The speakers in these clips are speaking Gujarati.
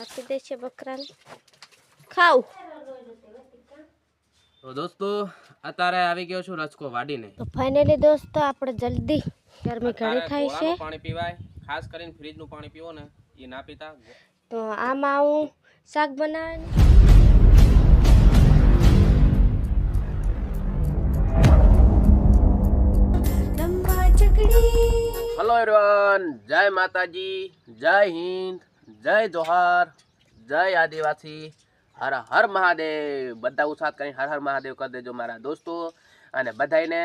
આપી દે છે બકરાને. ખાવ તો દોસ્તો અત્યારે આવી ગયો છું રચકો વાડીને. તો ફાઇનલી દોસ્તો આપણે જલ્દી ગરમી ઘણી થાય છે. પાણી પીવાય. ખાસ કરીને ફ્રીજનું પાણી પીવો ને એ ના પીતા. તો આમાં હું શાક બનાવવાનું હેલો એવરીવન જય માતાજી જય હિન્દ. જય જોહાર, જય આદિવાસી, હર હર મહાદેવ. બધા ઉત્સાહ કરીને હર હર મહાદેવ કરી દેજો મારા દોસ્તો. અને બધાને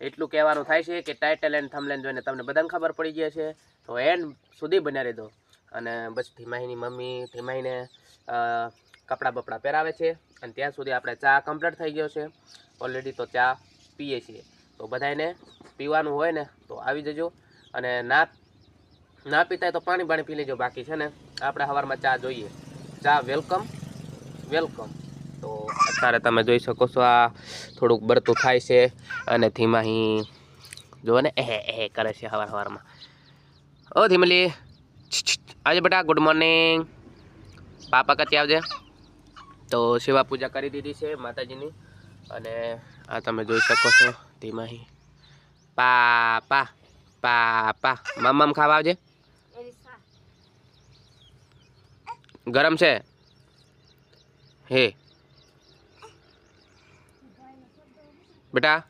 એટલું કહેવાનું થાય છે કે ટાઇટલ એન્ડ થમલેન જોઈને તમને બધાને ખબર પડી જાય છે તો એન્ડ સુધી બન્યા રહેજો. અને બસ ધીમાહીની મમ્મી ધીમાહીને કપડાં બપડાં પહેરાવે છે. અને ત્યાં સુધી આપણે ચા કમ્પ્લીટ થઈ ગયો છે. ઓલરેડી તો ચા પીએ છીએ. તો બધાને પીવાનું હોય ને તો આવી જજો. અને ના ના પીતા તો પાણી પાણી પી લેજો, બાકી છે ને આપણે સવારમાં ચા જોઈએ. ચા વેલકમ વેલકમ. તો અત્યારે તમે જોઈ શકો છો આ થોડુંક બરતું થાય છે અને ધીમા અહીં જુઓ ને, એહે એહે કરે છે સવાર સવારમાં ઓ ધીમલી. આજે બેટા ગુડ મોર્નિંગ પાપા કચ્છી આવજે? તો સેવા પૂજા કરી દીધી છે માતાજીની. અને આ તમે જોઈ શકો છો ધીમાહી પાપા પાપા. મમ ખાવા આવજે. ગરમ છે. હે. બેટા.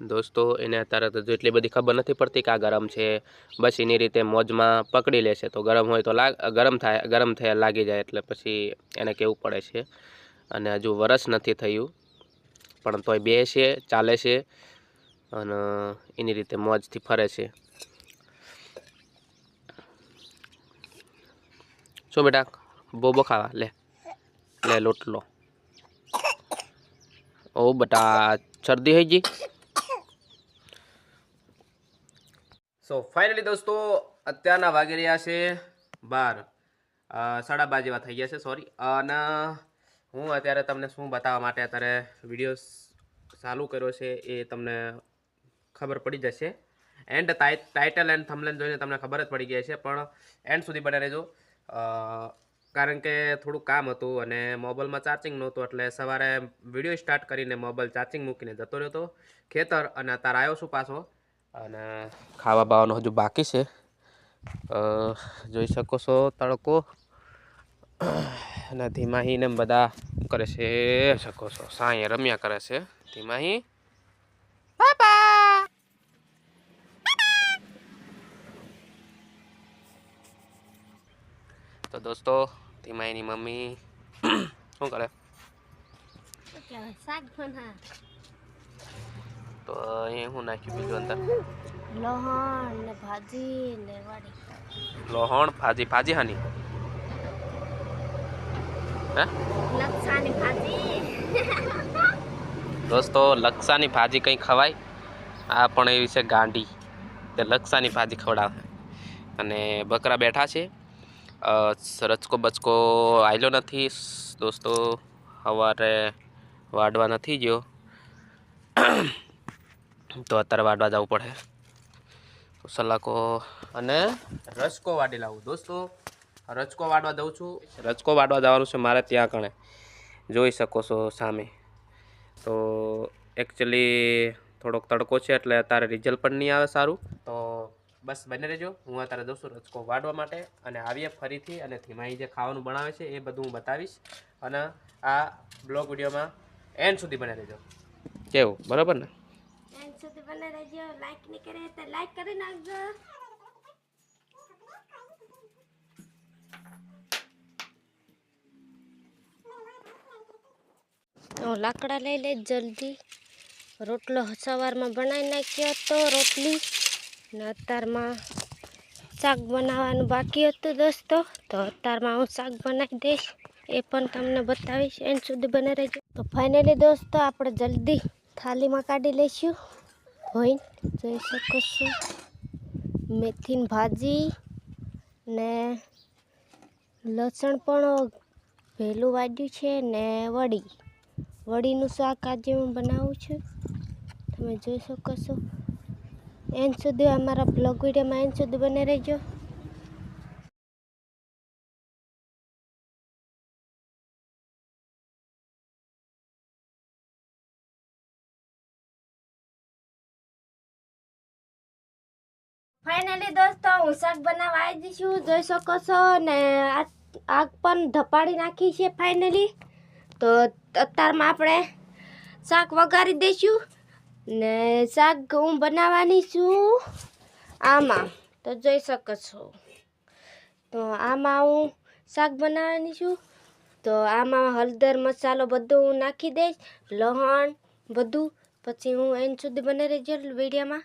દોસ્તો, એને અત્યારે તો એટલી બધી ખબર નથી પડતી કે આ ગરમ છે. બસ એની રીતે મોજમાં પકડી લેશે. તો ગરમ હોય તો લાગ, ગરમ થાય, ગરમ થયા લાગી જાય એટલે પછી એને કેવું પડે છે. અને હજુ વરસ નથી થયું. પણ તોય બે છે, ચાલે છે અને એની રીતે મોજથી ફરે છે. શું બેટા, બોબો ખાવા, લે. લે લોટલો. ઓ બેટા, શરદી થઈ ગઈ? સો ફાઇનલી દોસ્તો, અત્યારના વાગી રહ્યા છે બાર. સાડા બાર જેવા થઈ ગયા છે સોરી અને હું અત્યારે તમને શું બતાવવા માટે અત્યારે વીડિયો ચાલુ કર્યો છે એ તમને ખબર પડી જશે. એન્ડ ટાઇટલ એન્ડ થમલેન જોઈને તમને ખબર જ પડી ગઈ છે પણ એન્ડ સુધી બને રહેજો. કારણ કે થોડું કામ હતું અને મોબાઈલમાં ચાર્જિંગ નહોતું, એટલે સવારે વીડિયો સ્ટાર્ટ કરીને મોબાઈલ ચાર્જિંગ મૂકીને જતો રહ્યો હતો. ખેતર અને અત્યારે આવ્યો છું પાછો. અને ખાવા બાવાનો હજુ બાકી છે. જોઈ શકો છો તડકો. અને ધીમાહી ને બધા કરે છે? શકો છો. સાંય રમ્યા કરે છે. ધીમાહી. તો દોસ્તો ધીમાહીની મમ્મી શું કરે? તો અહીં હું નાખ્યું બીજું અંદર? લોહણ ને ભાજી ને વાડી. લોહણ ભાજી. ભાજી હાની? હે? લક્ષાની ભાજી. દોસ્તો લક્ષાની ભાજી કંઈ ખવાય? આ પણ એવી છે ગાંડી. તે લક્ષાની ભાજી ખવડાવે. અને બકરા બેઠા છે. રચકો બચકો આવેલો નથી. દોસ્તો સવારે વાડવા નથી ગયો. તો અત્યારે વાડવા જવું પડે. સલાકો અને રસકો વાડી લાવું. દોસ્તો રચકો વાડવા દઉં છું. રચકો વાડવા જવાનું છે મારે ત્યાં કણે જોઈ શકો છો સામે. તો એકચ્યુઅલી થોડોક તડકો છે એટલે અત્યારે રિઝલ્ટ પણ નહીં આવે સારું. તો બસ બને રહેજો. હું અત્યારે દઉં છું રચકો વાડવા માટે અને આવીએ ફરીથી અને ધીમાઈ જે ખાવાનું બનાવે છે એ બધું હું બતાવીશ. અને આ બ્લોગ વિડીયોમાં એન્ડ સુધી બને રહેજો. કેવું? બરાબર ને? એન્ડ સુધી બને રહેજો. લાઈક નહીં કરે તો લાઈક કરી નાખજો. લાકડા લઈ લે જલ્દી. રોટલો સવારમાં બનાવી નાખ્યો હતો, રોટલી. ને અત્યારમાં શાક બનાવવાનું બાકી હતું દોસ્તો. તો અત્યારમાં હું શાક બનાવી દઈશ. એ પણ તમને બતાવીશ. એન સુધી બને રહેજો. તો ફાઇનલી દોસ્તો આપણે જલ્દી થાળીમાં કાઢી લઈશું. હોય જોઈ શકો છો. મેથીની ભાજી ને લસણ પણ ભેલું વાડ્યું છે ને વડી. વડીનું શાક આજે હું બનાવું છું. તમે જોઈ શકો છો. એન સુધી અમારા બ્લોગ વિડીયોમાં એન સુધી બને રહેજો. ફાઇનલી દોસ્તો, હું શાક બનાવવા આવી છું. જોઈ શકો છો ને આગ પણ ધપાડી નાખી છે ફાઇનલી તો અત્યારમાં આપણે શાક વઘારી દઈશું ને શાક હું બનાવવાની છું. આમાં તો જોઈ શકો છો. તો આમાં હું શાક બનાવવાની છું. તો આમાં હળદર મસાલો બધું હું નાખી દઈશ, લહણ બધું. પછી હું એન સુધી બને રહેજો વિડીયોમાં.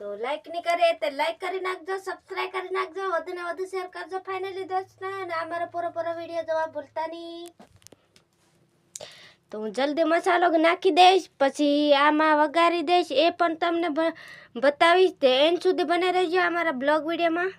તો લાઈક નહીં કરે તો લાઈક કરી નાખજો સબસ્ક્રાઈબ કરી નાખજો, વધુને વધુ શેર કરજો ફાઇનલી દોસ્તો. અને અમારો પૂરો પૂરો વીડિયો જોવા ભૂલતા નહીં. તો હું જલ્દી મસાલો નાખી દઈશ, પછી આમાં વઘારી દઈશ, એ પણ તમને બતાવીશ તે એન્ડ સુધી બને રહેજો અમારા બ્લોગ વિડીયોમાં.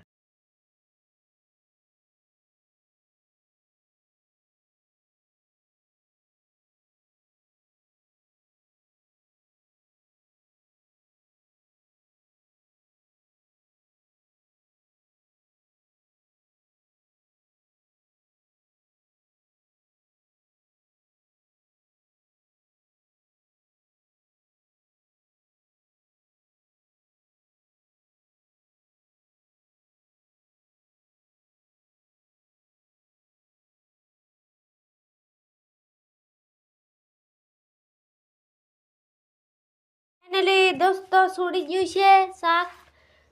ફાઇનલી દોસ્તો છોડી ગયું છે શાક.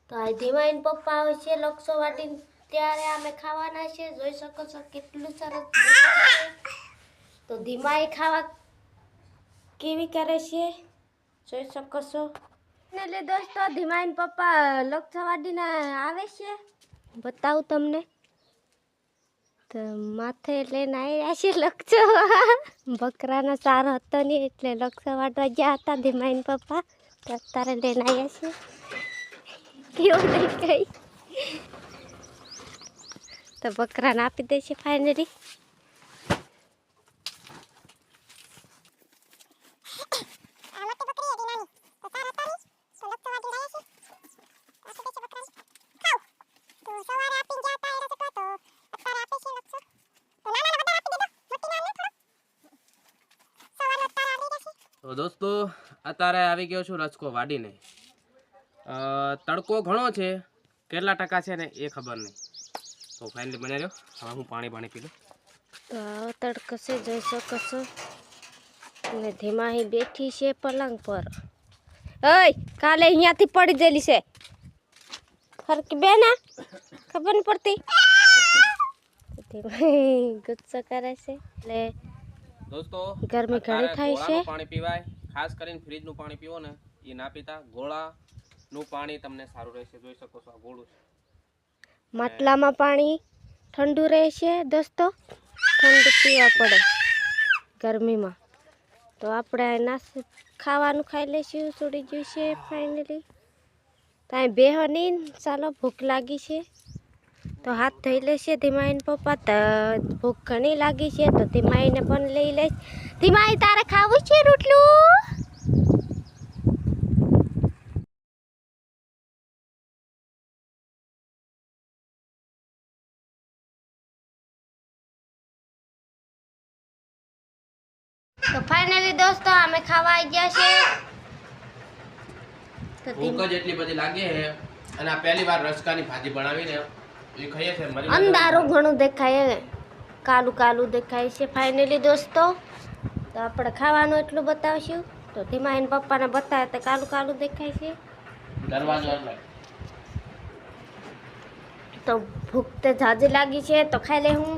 તો આ ધીમાઈન પપ્પા આવે છે લક્ષો વાટીને ત્યારે અમે ખાવાના છે. જોઈ શકો છો કેટલું સરસ તો ધીમાઈ ખાવા કેવી કરે છે? જોઈ શકો છો. ફાઇનલી દોસ્તો ધીમાઈન પપ્પા લક્ષો વાટીને આવે છે. બતાવું તમને. તો માથે લઈને આવ્યા છે લક્ષો બકરાનો સારો હતો નહીં એટલે લક્ષો વાટવા ગયા હતા ધીમાઈન પપ્પા. તો અત્યારે લઈને આવ્યા છે કેવું દેખાય તો બકરાને આપી દે છે ફાઇનલી તો દોસ્તો, અત્યારે આવી ગયો છું રચકો વાડીને. તડકો ઘણો છે. કેટલા ટકા છે ને એ ખબર નહીં. તો ફાઇનલી બને રહ્યો. હવે હું પાણી પાણી પી લઉં. તો આવો છે, જોઈ શકો છો. અને ધીમાહી બેઠી છે પલંગ પર. ઓય, કાલે અહીંયાથી પડી ગયેલી છે. ફરકી બે ના ખબર નહીં પડતી? ગુસ્સો કરે છે. એટલે દોસ્તો ગરમી ઘણી થાય છે. પાણી પીવાય. ખાસ કરીને ફ્રીજનું પાણી પીવો ને એ ના પીતા. ગોળાનું પાણી તમને સારું રહેશે. જોઈ શકો છો આ ગોળું છે. માટલામાં પાણી ઠંડુ રહેશે દોસ્તો. ઠંડુ પીવા પડે ગરમીમાં. તો આપણે નાસ ખાવાનું ખાઈ લઈશું છોડી ગયું છે ફાઇનલી ત્યાં બેહો નહીં ચાલો ભૂખ લાગી છે. તો હાથ ધોઈ લેશે, ધીમાઈને પપ્પા તો, ભૂખ ઘણી લાગી છે, તો ધીમાઈને પણ લઈ લઈશ. ધીમાઈ, તારે ખાવું છે રોટલું? તો ફાઇનલી દોસ્તો, અમે ખાવા આવી ગયા છે. ભૂખ જ એટલી બધી લાગે છે અને આ પહેલી વાર રસકાની ભાજી બનાવીને અંધારું ઘણું દેખાય. કાલું કાલું દેખાય છે ફાઇનલી દોસ્તો. તો આપણે ખાવાનું એટલું બતાવશું. તો ધીમા એને પપ્પાને બતાવે તો કાલું કાલું દેખાય છે. તો ભૂખ તો ઝાઝી લાગી છે તો ખાઈ લે હું.